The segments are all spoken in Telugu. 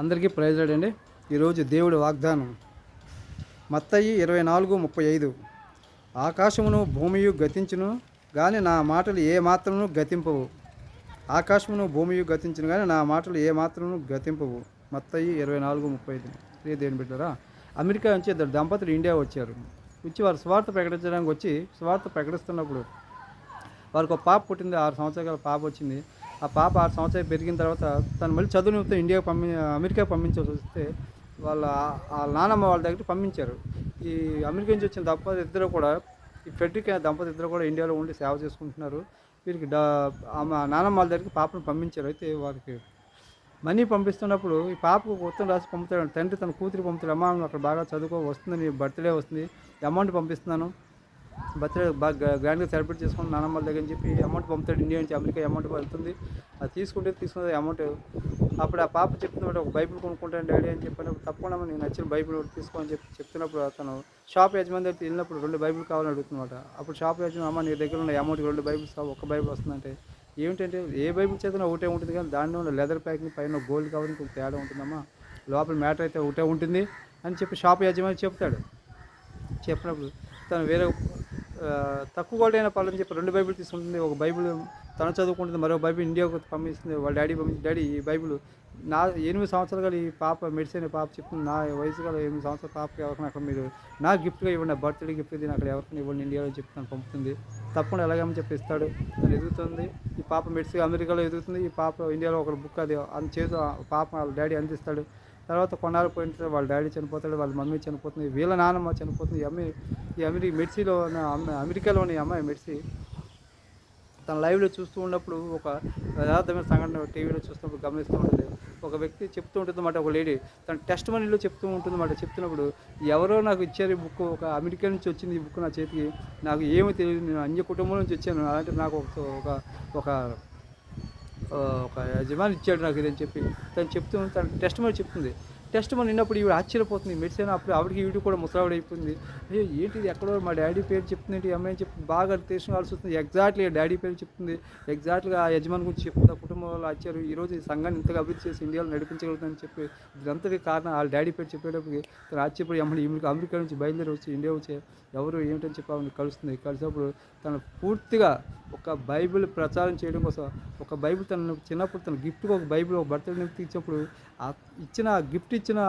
అందరికీ ప్రయోజనండి ఈరోజు దేవుడి వాగ్దానం. మత్తయి ఇరవై నాలుగు ముప్పై ఐదు. ఆకాశమును భూమియు గతించును కానీ నా మాటలు ఏ మాత్రమును గతింపవు. ఆకాశమును భూమియు గతించును కానీ నా మాటలు ఏ మాత్రమును గతింపవు. మత్తయి ఇరవై నాలుగు ముప్పై ఐదు. ప్రియ దేవుని బిడ్డరా అమెరికా నుంచి ఇద్దరు దంపతులు ఇండియా వచ్చారు. వచ్చి వారు స్వార్థ ప్రకటించడానికి వచ్చి స్వార్థ ప్రకటిస్తున్నప్పుడు వారికి ఒక పాప పుట్టింది ఆరు సంవత్సరాల పాప వచ్చింది. ఆ పాప ఆరు సంవత్సరాలు పెరిగిన తర్వాత తను మళ్ళీ చదువు నిమిత్తం ఇండియాకి పంపి అమెరికా పంపించాల్సి వస్తే వాళ్ళ ఆ నానమ్మ వాళ్ళ దగ్గరికి పంపించారు. ఈ అమెరికా నుంచి వచ్చిన దంపతి ఇద్దరు కూడా ఈ ఫెడ్రిక్ అనే దంపతి ఇద్దరు కూడా ఇండియాలో ఉండి సేవ చేసుకుంటున్నారు. వీరికి డా ఆమె నానమ్మ వాళ్ళ దగ్గరికి పాపను పంపించారు. అయితే వారికి మనీ పంపిస్తున్నప్పుడు ఈ పాపకు ఉత్తరం రాసి పంపుతాడు. తండ్రి తన కూతురు పంపుతాడు. అమ్మ అక్కడ బాగా చదువుకో వస్తుంది నీ బర్త్డే వస్తుంది అమౌంట్ పంపిస్తున్నాను. బర్త్డే బాగా గ్రాండ్గా సెలబ్రేట్ చేసుకుని నానమ్మ దగ్గర చెప్పి అమౌంట్ పంపుతాడు ఇండియా నుంచి అమెరికా అమౌంట్ వెళ్తుంది. అది తీసుకుంటే తీసుకున్నది అమౌంట్. అప్పుడు ఆ పాప చెప్తున్నప్పుడు ఒక బైబిల్ కొనుక్కుంటాను డాడీ అని చెప్పినప్పుడు తప్పకుండా నేను నచ్చిన బైబిల్ ఒకటి తీసుకోని చెప్పి చెప్తున్నప్పుడు అతను షాప్ యజమాని దగ్గర వెళ్ళినప్పుడు రెండు బైబిల్ కావాలని అడుగుతున్నమాట అప్పుడు షాప్ యజమాని అమ్మ నీ దగ్గర ఉన్న అమౌంట్ రెండు బైబిల్స్ కావు ఒక బైబిల్ వస్తుందంటే. ఏమిటంటే ఏ బైబిల్ చేతనా ఒకటే ఉంటుంది కానీ దానిలో ఉన్న లెదర్ ప్యాకింగ్ పైన గోల్డ్ కావాలి కొంచెం తేడా ఉంటుందమ్మా. లోపల మ్యాటర్ అయితే ఒకటే ఉంటుంది అని చెప్పి షాప్ యజమాని చెప్తాడు. చెప్పినప్పుడు తను వేరే తక్కువ క్వాలిటీ అయిన పాలని చెప్పి రెండు బైబిల్ తీసుకుంటుంది. ఒక బైబిల్ తను చదువుకుంటుంది మరో బైబిల్ ఇండియాకు పంపిస్తుంది. వాళ్ళ డాడీ పంపించి డాడీ ఈ బైబిల్ నా ఎనిమిది సంవత్సరాలు ఈ పాప మెడిసిన్ పాప చెప్తుంది. నా వయసు గల ఎనిమిది సంవత్సరాల పాపకి ఎవరికైనా అక్కడ మీరు నా గిఫ్ట్గా ఇవ్వండి బర్త్డే గిఫ్ట్ దీన్ని అక్కడ ఎవరికైనా ఇవ్వండి ఇండియాలో చెప్తాను పంపుతుంది. తప్పకుండా ఎలాగేమని చెప్పి ఇస్తాడు తను ఎదుగుతుంది. ఈ పాప మెడిసిన్ అమెరికాలో ఎదుగుతుంది. ఈ పాప ఇండియాలో ఒక బుక్ అది అంత చేతి ఆ పాప వాళ్ళ డాడీ అందిస్తాడు. తర్వాత కొన్నాళ్ళు పోయిన వాళ్ళ డాడీ చనిపోతాడు వాళ్ళ మమ్మీ చనిపోతుంది వీళ్ళ నాన్నమ్మ చనిపోతుంది. ఈ అమ్మాయి ఈ అమెరికా మెడ్సీలో ఉన్న అమ్మాయి అమెరికాలోని అమ్మాయి మెడ్సీ తన లైవ్లో చూస్తూ ఉన్నప్పుడు ఒక యథార్థమైన సంఘటన టీవీలో చూస్తున్నప్పుడు గమనిస్తూ ఉంటుంది. ఒక వ్యక్తి చెప్తూ ఉంటుంది అన్నమాట ఒక లేడీ తన టెస్ట్ మనీలో చెప్తూ ఉంటుంది అన్నమాట చెప్తున్నప్పుడు ఎవరో నాకు ఇచ్చారు ఈ బుక్ ఒక అమెరికా నుంచి వచ్చింది ఈ బుక్ నా చేతికి నాకు ఏమీ తెలియదు నేను అన్య కుటుంబం నుంచి వచ్చాను అలాంటి నాకు ఒక ఒక ఒక యజమాని ఇచ్చాడు నాకు ఇదని చెప్పి తను చెప్తూ తన టెస్ట్ మరి చెప్తుంది. టెస్ట్ మనం విన్నప్పుడు ఇవి ఆశ్చర్యపోతుంది. మెడిసిన్ అప్పుడు ఆవిడకి ఈవిడ కూడా ముసలావిడ అయిపోయింది. అయ్యో ఏంటిది ఎక్కడో మా డాడీ పేరు చెప్తుంది ఏంటి? అమ్మాయి చెప్పి బాగా తెలుసుకోవాల్సి వస్తుంది ఎగ్జాక్ట్లీ డాడీ పేరు చెప్తుంది. ఎగ్జాక్ట్గా ఆ యజమాని గురించి చెప్తుంది. ఆ కుటుంబం వాళ్ళు వచ్చారు ఈ రోజు ఈ సంఘాన్ని ఇంతగా అభివృద్ధి చేసి ఇండియాలో నడిపించగలుగుతుందని చెప్పి ఇదంతకి కారణం వాళ్ళ డాడీ పేరు చెప్పేటప్పుడు తను ఆశ్చర్యపడి అమ్మడి ఈమెకి అమెరికా నుంచి బయలుదేరి వచ్చి ఇండియా వచ్చి ఎవరు ఏమిటని చెప్పి ఆమెను కలుస్తుంది. కలిసినప్పుడు తను పూర్తిగా ఒక బైబిల్ ప్రచారం చేయడం కోసం ఒక బైబిల్ తను చిన్నప్పుడు తన గిఫ్ట్గా ఒక బైబిల్ ఒక బర్త్డే నిమిత్తం ఇచ్చినప్పుడు ఆ ఇచ్చిన గిఫ్ట్ ఇచ్చిన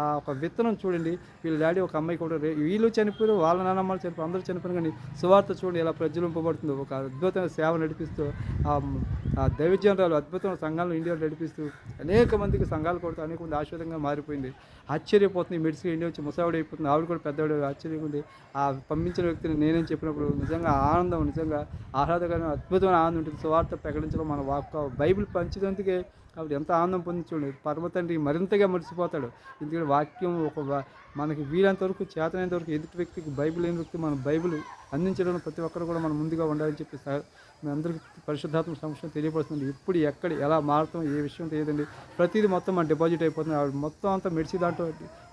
ఆ ఒక విత్తనం చూడండి. వీళ్ళ డాడీ ఒక అమ్మాయి కూడా వీళ్ళు చనిపోయారు వాళ్ళ నాన్నమ్మలు చనిపోయారు అందరూ చనిపోయారు కానీ సువార్త చూడండి ఎలా ప్రజ్వలింపబడుతుంది ఒక అద్భుతమైన సేవ నడిపిస్తూ ఆ ఆ దైవజనరాలు అద్భుతమైన సంఘాలను ఇండియాలో నడిపిస్తూ అనేక మందికి సంఘాలు కొడుతూ అనేక మంది ఆశ్చర్యంగా మారిపోయింది. ఆశ్చర్యపోతుంది మెడిసిన్ ఇండియా వచ్చి ముసావిడ అయిపోతుంది ఆవిడ కూడా పెద్దవాడు ఆశ్చర్యంగా ఉంది. ఆ పంపించిన వ్యక్తిని నేనేం చెప్పినప్పుడు నిజంగా ఆనందం నిజంగా ఆహ్లాదకరమైన అద్భుతమైన ఆనందం ఉంటుంది. సువార్త ప్రకటించడం మన వాక్ బైబిల్ పంచినందుకే ఆవిడ ఎంత ఆనందం పొందించండి పర్వతండ్రి మరింతగా మర్చిపోతాడు ఎందుకంటే వాక్యం ఒక మనకి వీలంత వరకు చేతనైనంత వరకు ఎదుటి వ్యక్తికి బైబిల్ లేని వ్యక్తి మన బైబిల్ అందించడం ప్రతి ఒక్కరు కూడా మనం ముందుగా ఉండాలని చెప్పి మీ అందరికీ పరిశుద్ధాత్మ సంవత్సరం తెలియపడుతుంది ఇప్పుడు ఎక్కడ ఎలా మారుతాం ఏ విషయం ఏదండి ప్రతిదీ మొత్తం మన డిపాజిట్ అయిపోతుంది. ఆవిడ మొత్తం అంతా మెడిసి దాంట్లో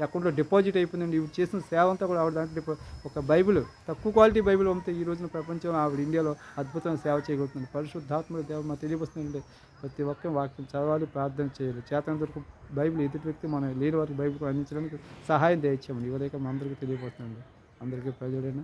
అకౌంట్లో డిపాజిట్ అయిపోయిందండి ఇవి చేసిన సేవ అంతా కూడా ఆవిడ దాంట్లో ఒక బైబిల్ తక్కువ క్వాలిటీ బైబిల్ అమ్మితే ఈ రోజున ప్రపంచంలో ఆవిడ ఇండియాలో అద్భుతమైన సేవ చేయగలుగుతుంది. పరిశుద్ధాత్మ దేవ మాకు తెలియపరుస్తుందండి. ప్రతి ఒక్క వాక్యం చదవాలి ప్రార్థన చేయాలి చేతనంత వరకు బైబిల్ ఎదుటి వ్యక్తి మనం లేని వారికి బైబిల్ అందించడానికి సహాయం దయచేయమని ఇవ్వలేక మనందరికీ అందరికీ తెలియపడుతుంది అందరికీ ప్రజలైనా